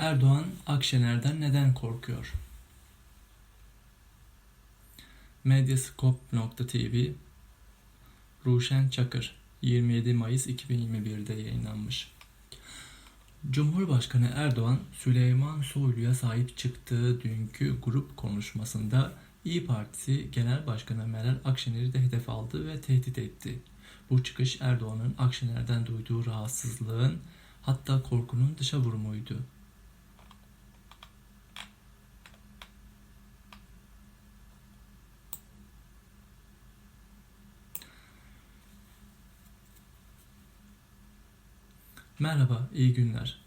Erdoğan Akşener'den neden korkuyor? Medyascope.tv Ruşen Çakır 27 Mayıs 2021'de yayınlanmış. Cumhurbaşkanı Erdoğan, Süleyman Soylu'ya sahip çıktığı dünkü grup konuşmasında İyi Partisi Genel Başkanı Meral Akşener'i de hedef aldı ve tehdit etti. Bu çıkış Erdoğan'ın Akşener'den duyduğu rahatsızlığın hatta korkunun dışa vurumuydu. Merhaba, iyi günler.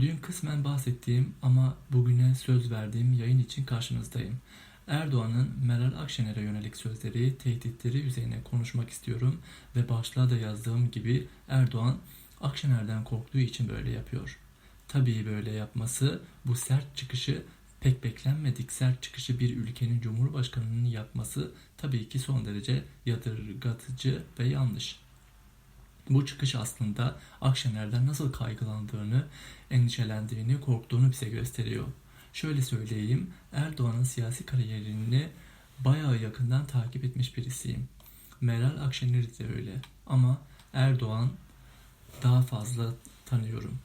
Dün kısmen bahsettiğim ama bugüne söz verdiğim yayın için karşınızdayım. Erdoğan'ın Meral Akşener'e yönelik sözleri, tehditleri üzerine konuşmak istiyorum ve başlığa da yazdığım gibi Erdoğan Akşener'den korktuğu için böyle yapıyor. Tabii böyle yapması bu sert çıkışı pek beklenmedik sert çıkışı bir ülkenin cumhurbaşkanının yapması tabii ki son derece yadırgatıcı ve yanlış. Bu çıkış aslında Akşener'den nasıl kaygılandığını, endişelendiğini, korktuğunu bize gösteriyor. Şöyle söyleyeyim, Erdoğan'ın siyasi kariyerini bayağı yakından takip etmiş birisiyim. Meral Akşener'i de öyle. Ama Erdoğan daha fazla tanıyorum.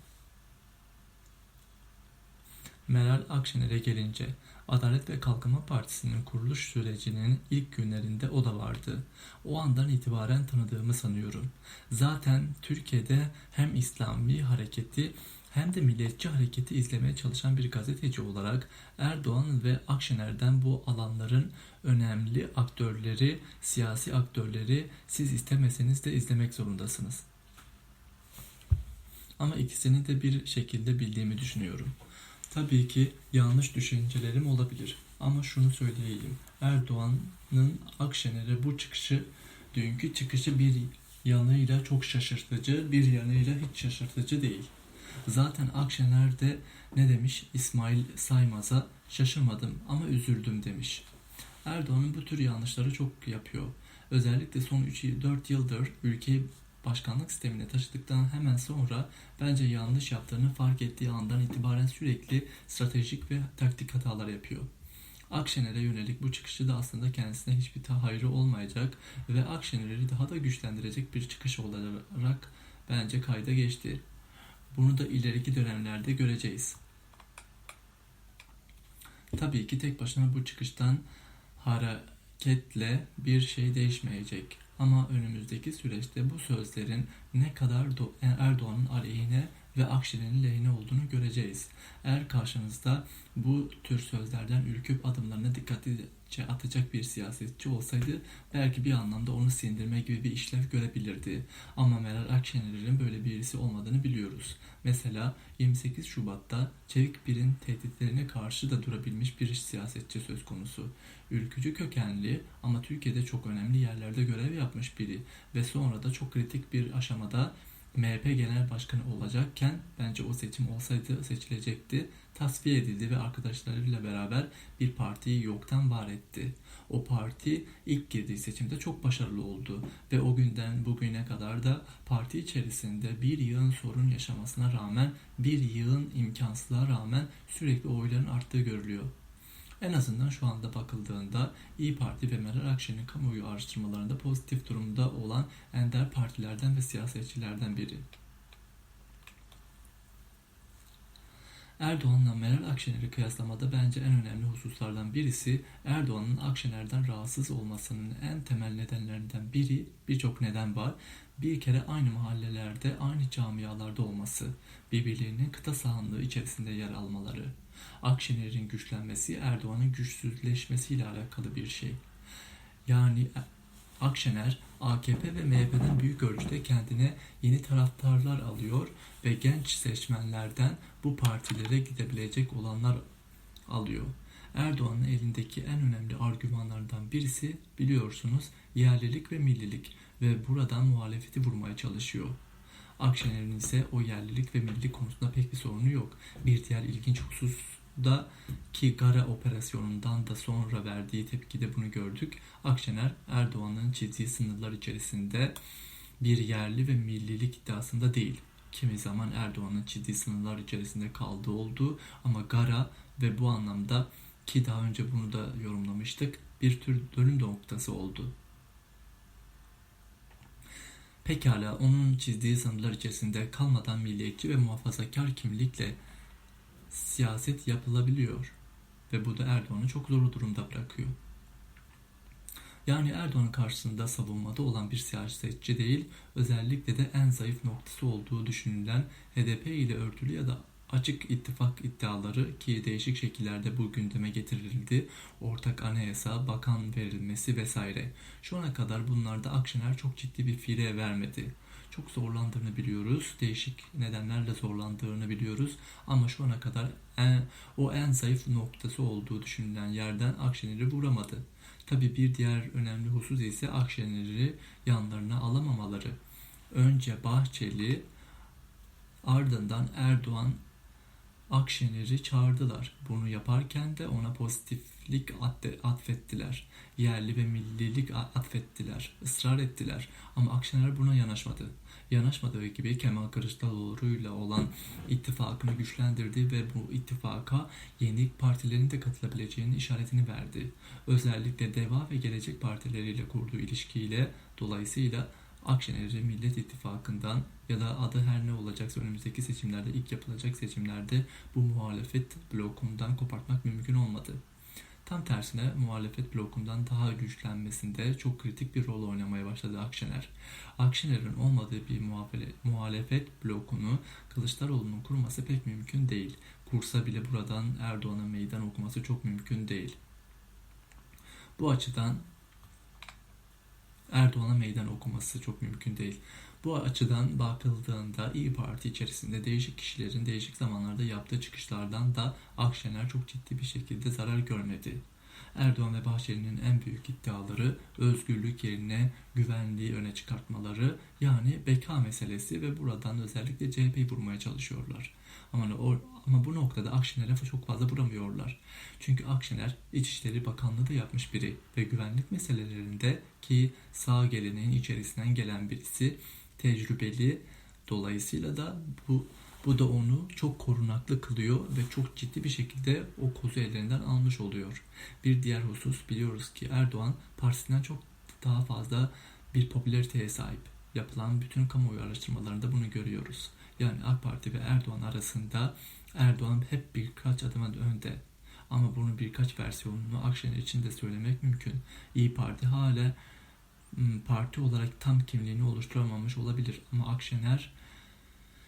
Meral Akşener'e gelince Adalet ve Kalkınma Partisi'nin kuruluş sürecinin ilk günlerinde o da vardı. O andan itibaren tanıdığımı sanıyorum. Zaten Türkiye'de hem İslami hareketi hem de milliyetçi hareketi izlemeye çalışan bir gazeteci olarak Erdoğan ve Akşener'den bu alanların önemli aktörleri, siyasi aktörleri siz istemeseniz de izlemek zorundasınız. Ama ikisini de bir şekilde bildiğimi düşünüyorum. Tabii ki yanlış düşüncelerim olabilir. Ama şunu söyleyeyim. Erdoğan'ın Akşener'e bu çıkışı, dünkü çıkışı bir yanıyla çok şaşırtıcı, bir yanıyla hiç şaşırtıcı değil. Zaten Akşener de ne demiş İsmail Saymaz'a şaşırmadım ama üzüldüm demiş. Erdoğan'ın bu tür yanlışları çok yapıyor. Özellikle son 3-4 yıldır ülkeyi başkanlık sistemine taşıdıktan hemen sonra bence yanlış yaptığını fark ettiği andan itibaren sürekli stratejik ve taktik hatalar yapıyor. Akşener'e yönelik bu çıkışı da aslında kendisine hiçbir hayrı olmayacak ve Akşener'i daha da güçlendirecek bir çıkış olarak bence kayda geçti. Bunu da ileriki dönemlerde göreceğiz. Tabii ki tek başına bu çıkıştan hareketle bir şey değişmeyecek. Ama önümüzdeki süreçte bu sözlerin ne kadar Erdoğan'ın aleyhine ve Akşener'in lehine olduğunu göreceğiz. Eğer karşınızda bu tür sözlerden ürküp adımlarına dikkatlice atacak bir siyasetçi olsaydı belki bir anlamda onu sindirme gibi bir işlev görebilirdi. Ama Meral Akşener'in böyle birisi olmadığını biliyoruz. Mesela 28 Şubat'ta Çevik Bir'in tehditlerine karşı da durabilmiş bir siyasetçi söz konusu. Ülkücü kökenli ama Türkiye'de çok önemli yerlerde görev yapmış biri ve sonra da çok kritik bir aşamada MHP Genel Başkanı olacakken bence o seçim olsaydı seçilecekti. Tasfiye edildi ve arkadaşlarıyla beraber bir partiyi yoktan var etti. O parti ilk girdiği seçimde çok başarılı oldu ve o günden bugüne kadar da parti içerisinde bir yığın sorun yaşamasına rağmen bir yığın imkansızlığa rağmen sürekli oyların arttığı görülüyor. En azından şu anda bakıldığında İyi Parti ve Meral Akşener'in kamuoyu araştırmalarında pozitif durumda olan ender partilerden ve siyasetçilerden biri. Erdoğan'la Meral Akşener'i kıyaslamada bence en önemli hususlardan birisi Erdoğan'ın Akşener'den rahatsız olmasının en temel nedenlerinden biri birçok neden var. Bir kere aynı mahallelerde, aynı camialarda olması, birbirlerinin kıta sahanlığı içerisinde yer almaları. Akşener'in güçlenmesi Erdoğan'ın güçsüzleşmesiyle alakalı bir şey. Yani Akşener AKP ve MHP'den büyük ölçüde kendine yeni taraftarlar alıyor ve genç seçmenlerden bu partilere gidebilecek olanlar alıyor. Erdoğan'ın elindeki en önemli argümanlardan birisi biliyorsunuz yerlilik ve millilik ve buradan muhalefeti vurmaya çalışıyor. Akşener'in ise o yerlilik ve milli konusunda pek bir sorunu yok. Bir diğer ilginç husus da ki Gara operasyonundan da sonra verdiği tepkide bunu gördük. Akşener Erdoğan'ın çizdiği sınırlar içerisinde bir yerli ve millilik iddiasında değil Kimi zaman Erdoğan'ın ciddi sınırlar içerisinde kaldığı oldu ama Gara ve bu anlamda ki daha önce bunu da yorumlamıştık bir tür dönüm noktası oldu. Pekala onun çizdiği sınırlar içerisinde kalmadan milliyetçi ve muhafazakar kimlikle siyaset yapılabiliyor. Ve bu da Erdoğan'ı çok zor durumda bırakıyor. Yani Erdoğan'ın karşısında savunmada olan bir siyasetçi değil, özellikle de en zayıf noktası olduğu düşünülen HDP ile örtülü ya da açık ittifak iddiaları ki değişik şekillerde bu gündeme getirildi. Ortak anayasa, bakan verilmesi vesaire. Şu ana kadar bunlarda Akşener çok ciddi bir fire vermedi. Çok zorlandığını biliyoruz. Değişik nedenlerle zorlandığını biliyoruz. Ama şu ana kadar en, o en zayıf noktası olduğu düşünülen yerden Akşener'i vuramadı. Tabi bir diğer önemli husus ise Akşener'i yanlarına alamamaları. Önce Bahçeli ardından Erdoğan Akşener'i çağırdılar. Bunu yaparken de ona pozitiflik atfettiler. Yerli ve millilik atfettiler. ısrar ettiler. Ama Akşener buna yanaşmadı. Yanaşmadığı gibi Kemal Kılıçdaroğlu ile olan ittifakını güçlendirdi ve bu ittifaka yeni partilerin de katılabileceğini işaretini verdi. Özellikle Deva ve Gelecek partileriyle kurduğu ilişkiyle dolayısıyla Akşener'i Millet İttifakı'ndan ya da adı her ne olacaksa önümüzdeki seçimlerde ilk yapılacak seçimlerde bu muhalefet blokundan kopartmak mümkün olmadı. Tam tersine muhalefet blokundan daha güçlenmesinde çok kritik bir rol oynamaya başladı Akşener. Akşener'in olmadığı bir muhalefet blokunu Kılıçdaroğlu'nun kurması pek mümkün değil. Kursa bile buradan Erdoğan'a meydan okuması çok mümkün değil. Bu açıdan Erdoğan'a meydan okuması çok mümkün değil. Bu açıdan bakıldığında İyi Parti içerisinde değişik kişilerin değişik zamanlarda yaptığı çıkışlardan da Akşener çok ciddi bir şekilde zarar görmedi. Erdoğan ve Bahçeli'nin en büyük iddiaları özgürlük yerine güvenliği öne çıkartmaları yani beka meselesi ve buradan özellikle CHP'yi vurmaya çalışıyorlar. Ama, ama bu noktada Akşener'e çok fazla vuramıyorlar. Çünkü Akşener İçişleri Bakanlığı da yapmış biri ve güvenlik meselelerinde ki sağ geleneğin içerisinden gelen birisi tecrübeli. Dolayısıyla da bu bu da onu çok korunaklı kılıyor ve çok ciddi bir şekilde o kozu ellerinden almış oluyor. Bir diğer husus biliyoruz ki Erdoğan partisinden çok daha fazla bir popülariteye sahip. Yapılan bütün kamuoyu araştırmalarında bunu görüyoruz. Yani AK Parti ve Erdoğan arasında Erdoğan hep birkaç adım önde. Ama bunun birkaç versiyonunu Akşener için de söylemek mümkün. İyi Parti hala Hmm, parti olarak tam kimliğini oluşturamamış olabilir ama Akşener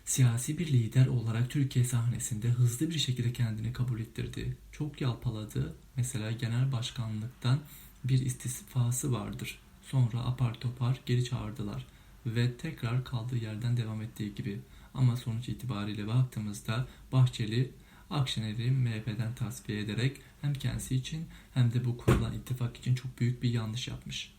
siyasi bir lider olarak Türkiye sahnesinde hızlı bir şekilde kendini kabul ettirdi. Çok yalpaladı. Mesela genel başkanlıktan bir istifası vardır. Sonra apar topar geri çağırdılar ve tekrar kaldığı yerden devam ettiği gibi. Ama sonuç itibariyle baktığımızda Bahçeli Akşener'i MHP'den tasfiye ederek hem kendisi için hem de bu kurulan ittifak için çok büyük bir yanlış yapmış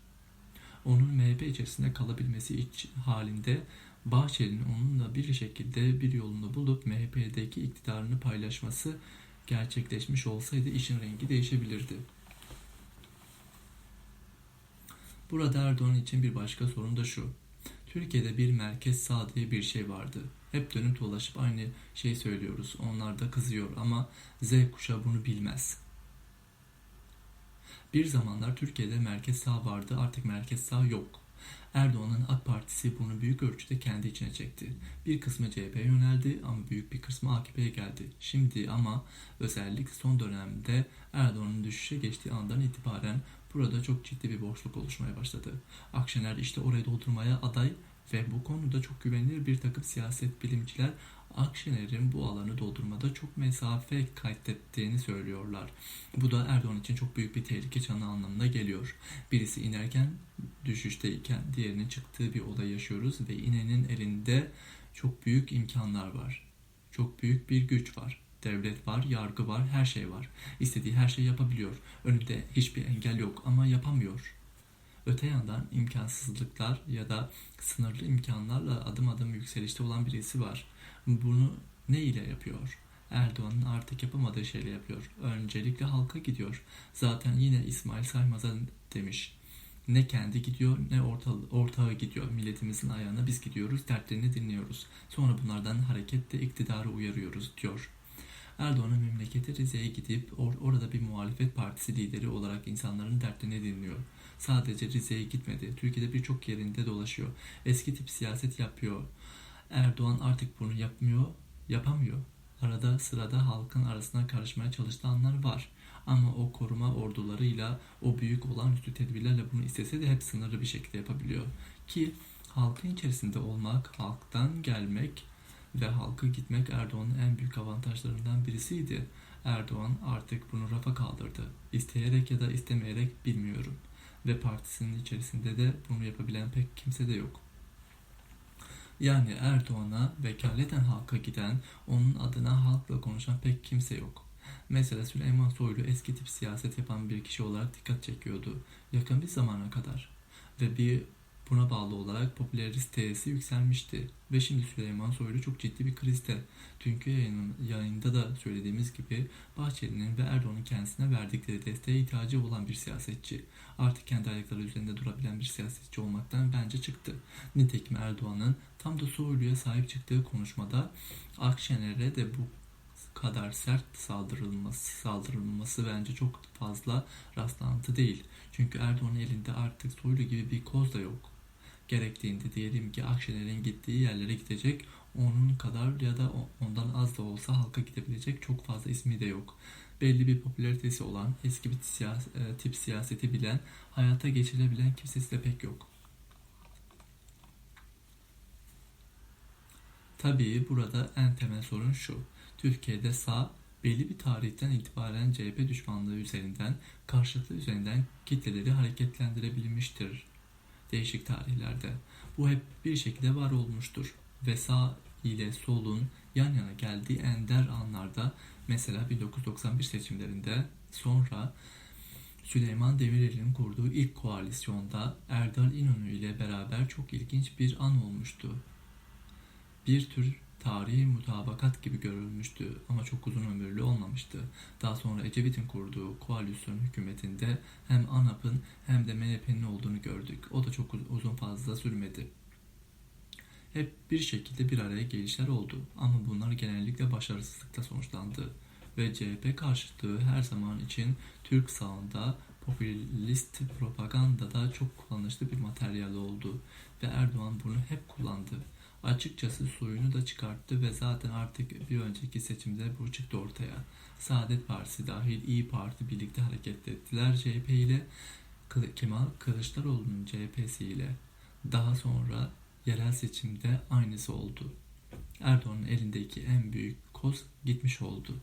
onun MHP içerisinde kalabilmesi için halinde Bahçeli'nin onunla bir şekilde bir yolunu bulup MHP'deki iktidarını paylaşması gerçekleşmiş olsaydı işin rengi değişebilirdi. Burada Erdoğan için bir başka sorun da şu. Türkiye'de bir merkez sağ diye bir şey vardı. Hep dönüp dolaşıp aynı şeyi söylüyoruz. Onlar da kızıyor ama Z kuşağı bunu bilmez. Bir zamanlar Türkiye'de merkez sağ vardı artık merkez sağ yok. Erdoğan'ın AK Partisi bunu büyük ölçüde kendi içine çekti. Bir kısmı CHP'ye yöneldi ama büyük bir kısmı AKP'ye geldi. Şimdi ama özellikle son dönemde Erdoğan'ın düşüşe geçtiği andan itibaren burada çok ciddi bir boşluk oluşmaya başladı. Akşener işte orayı doldurmaya aday ve bu konuda çok güvenilir bir takım siyaset bilimciler Akşener'in bu alanı doldurmada çok mesafe kaydettiğini söylüyorlar. Bu da Erdoğan için çok büyük bir tehlike çanı anlamına geliyor. Birisi inerken düşüşteyken diğerinin çıktığı bir olay yaşıyoruz ve inenin elinde çok büyük imkanlar var. Çok büyük bir güç var. Devlet var, yargı var, her şey var. İstediği her şeyi yapabiliyor. Önünde hiçbir engel yok ama yapamıyor. Öte yandan imkansızlıklar ya da sınırlı imkanlarla adım adım yükselişte olan birisi var. Bunu ne ile yapıyor? Erdoğan'ın artık yapamadığı şeyle yapıyor. Öncelikle halka gidiyor. Zaten yine İsmail Saymaz'a demiş. Ne kendi gidiyor ne orta, ortağı gidiyor. Milletimizin ayağına biz gidiyoruz, dertlerini dinliyoruz. Sonra bunlardan hareketle iktidarı uyarıyoruz diyor. Erdoğan'ın memleketi Rize'ye gidip or- orada bir muhalefet partisi lideri olarak insanların dertlerini dinliyor. Sadece Rize'ye gitmedi. Türkiye'de birçok yerinde dolaşıyor. Eski tip siyaset yapıyor. Erdoğan artık bunu yapmıyor, yapamıyor. Arada sırada halkın arasına karışmaya çalıştığı anlar var. Ama o koruma ordularıyla, o büyük olağanüstü tedbirlerle bunu istese de hep sınırlı bir şekilde yapabiliyor. Ki halkın içerisinde olmak, halktan gelmek ve halkı gitmek Erdoğan'ın en büyük avantajlarından birisiydi. Erdoğan artık bunu rafa kaldırdı. İsteyerek ya da istemeyerek bilmiyorum. Ve partisinin içerisinde de bunu yapabilen pek kimse de yok. Yani Erdoğan'a vekaleten halka giden, onun adına halkla konuşan pek kimse yok. Mesela Süleyman Soylu eski tip siyaset yapan bir kişi olarak dikkat çekiyordu. Yakın bir zamana kadar. Ve bir buna bağlı olarak popülaritesi yükselmişti. Ve şimdi Süleyman Soylu çok ciddi bir krizde. Dünkü yayının, yayında da söylediğimiz gibi Bahçeli'nin ve Erdoğan'ın kendisine verdikleri desteğe ihtiyacı olan bir siyasetçi. Artık kendi ayakları üzerinde durabilen bir siyasetçi olmaktan bence çıktı. Nitekim Erdoğan'ın tam da Soylu'ya sahip çıktığı konuşmada Akşener'e de bu kadar sert saldırılması, saldırılması bence çok fazla rastlantı değil. Çünkü Erdoğan'ın elinde artık Soylu gibi bir koz da yok. Gerektiğinde diyelim ki Akşener'in gittiği yerlere gidecek, onun kadar ya da ondan az da olsa halka gidebilecek çok fazla ismi de yok. Belli bir popülaritesi olan, eski bir siyas e, tip siyaseti bilen, hayata geçirebilen kimsesi de pek yok. Tabii burada en temel sorun şu. Türkiye'de sağ belli bir tarihten itibaren CHP düşmanlığı üzerinden, karşıtlığı üzerinden kitleleri hareketlendirebilmiştir değişik tarihlerde. Bu hep bir şekilde var olmuştur ve sağ ile solun yan yana geldiği ender anlarda mesela 1991 seçimlerinde sonra Süleyman Demirel'in kurduğu ilk koalisyonda Erdal İnönü ile beraber çok ilginç bir an olmuştu. Bir tür tarihi mutabakat gibi görülmüştü ama çok uzun ömürlü olmamıştı. Daha sonra Ecevit'in kurduğu koalisyon hükümetinde hem ANAP'ın hem de MHP'nin olduğunu gördük. O da çok uzun fazla sürmedi. Hep bir şekilde bir araya gelişler oldu ama bunlar genellikle başarısızlıkla sonuçlandı ve CHP karşıtlığı her zaman için Türk sağında popülist propagandada çok kullanışlı bir materyal oldu ve Erdoğan bunu hep kullandı. Açıkçası suyunu da çıkarttı ve zaten artık bir önceki seçimde bu çıktı ortaya. Saadet Partisi dahil İyi Parti birlikte hareket ettiler CHP ile Kemal Kılıçdaroğlu'nun CHP'si ile. Daha sonra yerel seçimde aynısı oldu. Erdoğan'ın elindeki en büyük koz gitmiş oldu.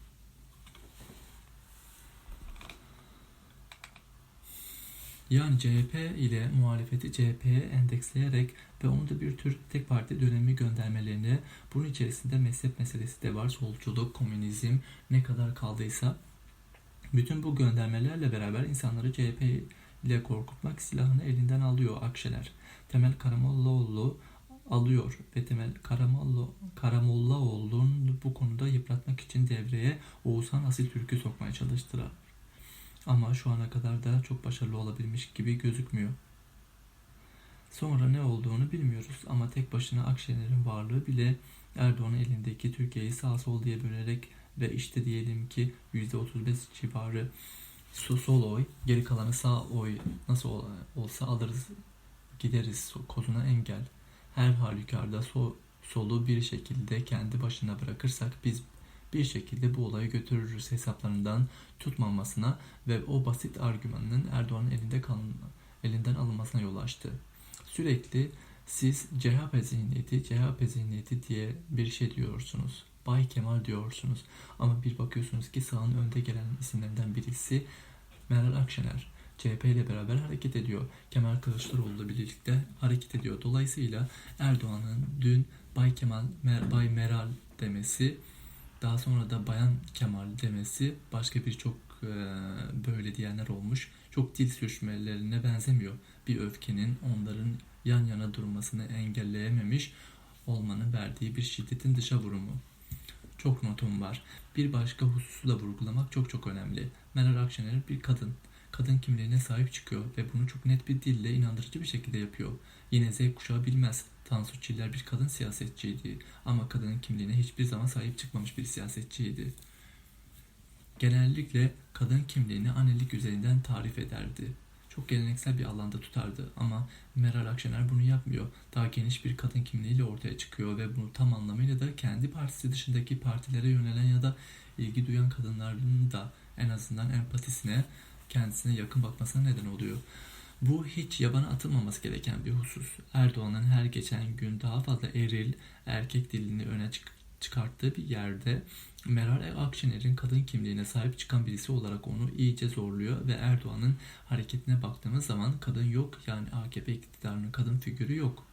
Yani CHP ile muhalefeti CHP'ye endeksleyerek ve onu da bir tür tek parti dönemi göndermelerini bunun içerisinde mezhep meselesi de var. Solculuk, komünizm ne kadar kaldıysa bütün bu göndermelerle beraber insanları CHP ile korkutmak silahını elinden alıyor Akşener. Temel Karamollaoğlu alıyor ve Temel Karamolla, Karamollaoğlu'nu bu konuda yıpratmak için devreye Oğuzhan Asil Türk'ü sokmaya çalıştılar. Ama şu ana kadar da çok başarılı olabilmiş gibi gözükmüyor. Sonra ne olduğunu bilmiyoruz ama tek başına Akşener'in varlığı bile Erdoğan'ın elindeki Türkiye'yi sağ sol diye bölerek ve işte diyelim ki %35 civarı sol oy, geri kalanı sağ oy nasıl olsa alırız gideriz kozuna engel. Her halükarda sol, solu bir şekilde kendi başına bırakırsak biz bir şekilde bu olayı götürürüz hesaplarından tutmamasına ve o basit argümanın Erdoğan'ın elinde kalın, elinden alınmasına yol açtı. Sürekli siz CHP zihniyeti, CHP zihniyeti diye bir şey diyorsunuz. Bay Kemal diyorsunuz. Ama bir bakıyorsunuz ki sağın önde gelen isimlerinden birisi Meral Akşener. CHP ile beraber hareket ediyor. Kemal Kılıçdaroğlu birlikte hareket ediyor. Dolayısıyla Erdoğan'ın dün Bay Kemal, Mer, Bay Meral demesi daha sonra da Bayan Kemal demesi başka birçok e, böyle diyenler olmuş. Çok dil sürçmelerine benzemiyor. Bir öfkenin onların yan yana durmasını engelleyememiş olmanın verdiği bir şiddetin dışa vurumu. Çok notum var. Bir başka hususu da vurgulamak çok çok önemli. Meral Akşener bir kadın. Kadın kimliğine sahip çıkıyor ve bunu çok net bir dille inandırıcı bir şekilde yapıyor. Yine Z kuşağı bilmez. Tansu Çiller bir kadın siyasetçiydi ama kadının kimliğine hiçbir zaman sahip çıkmamış bir siyasetçiydi. Genellikle kadın kimliğini annelik üzerinden tarif ederdi. Çok geleneksel bir alanda tutardı ama Meral Akşener bunu yapmıyor. Daha geniş bir kadın kimliğiyle ortaya çıkıyor ve bunu tam anlamıyla da kendi partisi dışındaki partilere yönelen ya da ilgi duyan kadınların da en azından empatisine kendisine yakın bakmasına neden oluyor. Bu hiç yabana atılmaması gereken bir husus. Erdoğan'ın her geçen gün daha fazla eril, erkek dilini öne çık- çıkarttığı bir yerde Meral Akşener'in kadın kimliğine sahip çıkan birisi olarak onu iyice zorluyor ve Erdoğan'ın hareketine baktığımız zaman kadın yok yani AKP iktidarının kadın figürü yok.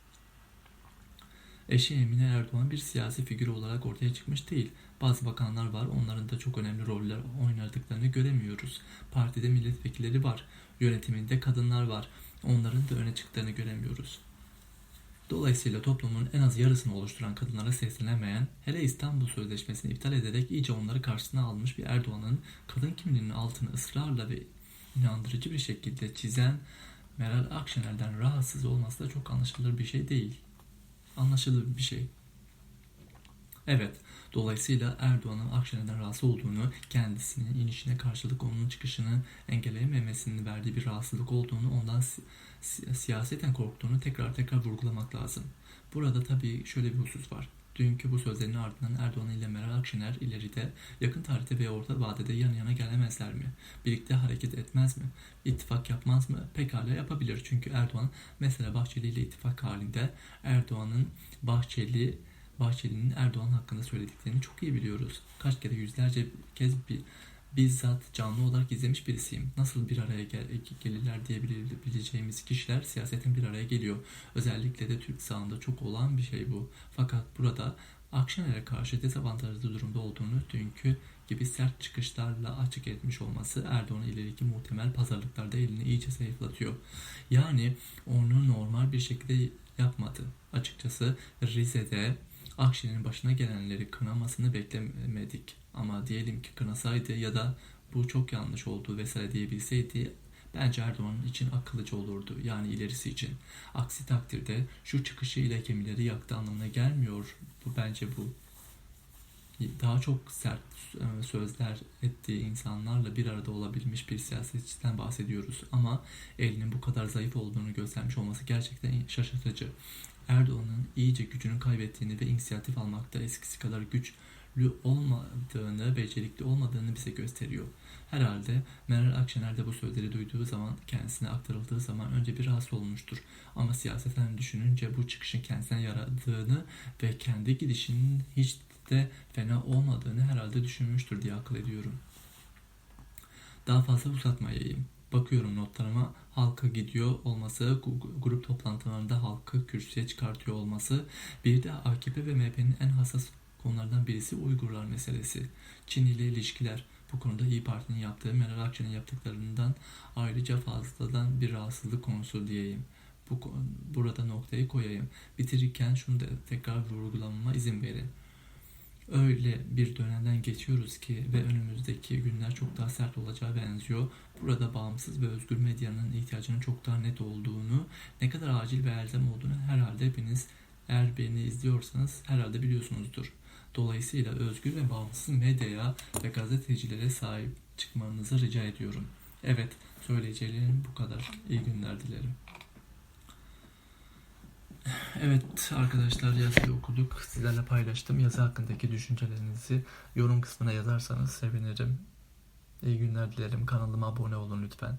Eşi Emine Erdoğan bir siyasi figür olarak ortaya çıkmış değil. Bazı bakanlar var, onların da çok önemli roller oynadıklarını göremiyoruz. Partide milletvekilleri var, yönetiminde kadınlar var, onların da öne çıktığını göremiyoruz. Dolayısıyla toplumun en az yarısını oluşturan kadınlara seslenemeyen, hele İstanbul Sözleşmesi'ni iptal ederek iyice onları karşısına almış bir Erdoğan'ın kadın kimliğinin altını ısrarla ve inandırıcı bir şekilde çizen Meral Akşener'den rahatsız olması da çok anlaşılır bir şey değil. Anlaşılır bir şey. Evet, dolayısıyla Erdoğan'ın Akşener'den rahatsız olduğunu, kendisinin inişine karşılık onun çıkışını engelleyememesinin verdiği bir rahatsızlık olduğunu, ondan si- si- siyaseten korktuğunu tekrar tekrar vurgulamak lazım. Burada tabii şöyle bir husus var. Dünkü bu sözlerin ardından Erdoğan ile Meral Akşener ileride yakın tarihte ve orta vadede yan yana gelemezler mi? Birlikte hareket etmez mi? İttifak yapmaz mı? Pekala yapabilir. Çünkü Erdoğan mesela Bahçeli ile ittifak halinde Erdoğan'ın Bahçeli Bahçeli'nin Erdoğan hakkında söylediklerini çok iyi biliyoruz. Kaç kere yüzlerce kez bir bizzat canlı olarak izlemiş birisiyim. Nasıl bir araya gel gelirler diyebileceğimiz kişiler siyasetin bir araya geliyor. Özellikle de Türk sahında çok olan bir şey bu. Fakat burada Akşener'e karşı dezavantajlı durumda olduğunu dünkü gibi sert çıkışlarla açık etmiş olması Erdoğan'ın ileriki muhtemel pazarlıklarda elini iyice zayıflatıyor. Yani onu normal bir şekilde yapmadı. Açıkçası Rize'de Akşener'in başına gelenleri kınamasını beklemedik. Ama diyelim ki kınasaydı ya da bu çok yanlış oldu vesaire diyebilseydi bence Erdoğan için akıllıca olurdu. Yani ilerisi için. Aksi takdirde şu çıkışı ile gemileri yaktı anlamına gelmiyor. Bu bence bu. Daha çok sert e, sözler ettiği insanlarla bir arada olabilmiş bir siyasetçiden bahsediyoruz. Ama elinin bu kadar zayıf olduğunu göstermiş olması gerçekten şaşırtıcı. Erdoğan'ın iyice gücünü kaybettiğini ve inisiyatif almakta eskisi kadar güçlü olmadığını, becerikli olmadığını bize gösteriyor. Herhalde Meral Akşener de bu sözleri duyduğu zaman, kendisine aktarıldığı zaman önce bir rahatsız olmuştur. Ama siyaseten düşününce bu çıkışın kendisine yaradığını ve kendi gidişinin hiç de fena olmadığını herhalde düşünmüştür diye akıl ediyorum. Daha fazla uzatmayayım. Bakıyorum notlarıma halka gidiyor olması, grup toplantılarında halkı kürsüye çıkartıyor olması, bir de AKP ve MHP'nin en hassas konulardan birisi Uygurlar meselesi. Çin ile ilişkiler. Bu konuda İyi Parti'nin yaptığı, Meral Akşener'in yaptıklarından ayrıca fazladan bir rahatsızlık konusu diyeyim. Bu burada noktayı koyayım. Bitirirken şunu da tekrar vurgulamama izin verin öyle bir dönemden geçiyoruz ki ve önümüzdeki günler çok daha sert olacağı benziyor. Burada bağımsız ve özgür medyanın ihtiyacının çok daha net olduğunu, ne kadar acil ve elzem olduğunu herhalde hepiniz eğer beni izliyorsanız herhalde biliyorsunuzdur. Dolayısıyla özgür ve bağımsız medyaya ve gazetecilere sahip çıkmanızı rica ediyorum. Evet, söyleyeceğim bu kadar. İyi günler dilerim. Evet arkadaşlar yazıyı okuduk. Sizlerle paylaştım. Yazı hakkındaki düşüncelerinizi yorum kısmına yazarsanız sevinirim. İyi günler dilerim. Kanalıma abone olun lütfen.